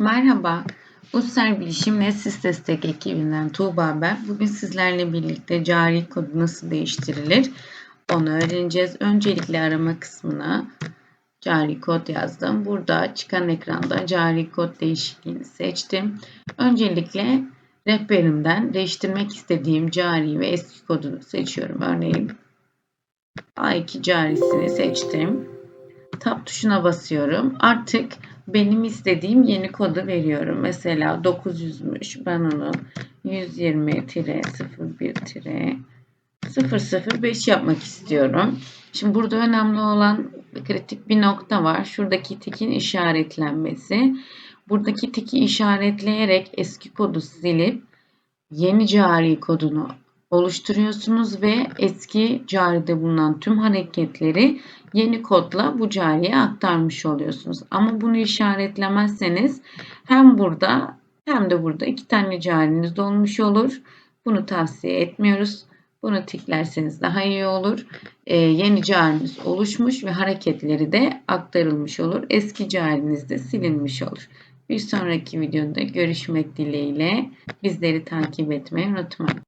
Merhaba, Uluslar Bilişim ve Siz Destek ekibinden Tuğba ben. Bugün sizlerle birlikte cari kodu nasıl değiştirilir onu öğreneceğiz. Öncelikle arama kısmına cari kod yazdım. Burada çıkan ekranda cari kod değişikliğini seçtim. Öncelikle rehberimden değiştirmek istediğim cari ve eski kodunu seçiyorum. Örneğin A2 carisini seçtim. Tab tuşuna basıyorum. Artık benim istediğim yeni kodu veriyorum. Mesela 900'müş. Ben onu 120-01-005 yapmak istiyorum. Şimdi burada önemli olan kritik bir nokta var. Şuradaki tikin işaretlenmesi. Buradaki tiki işaretleyerek eski kodu silip yeni cari kodunu oluşturuyorsunuz ve eski caride bulunan tüm hareketleri yeni kodla bu cariye aktarmış oluyorsunuz. Ama bunu işaretlemezseniz hem burada hem de burada iki tane cariniz dolmuş olur. Bunu tavsiye etmiyoruz. Bunu tiklerseniz daha iyi olur. Ee, yeni cariniz oluşmuş ve hareketleri de aktarılmış olur. Eski cariniz de silinmiş olur. Bir sonraki videoda görüşmek dileğiyle bizleri takip etmeyi unutmayın.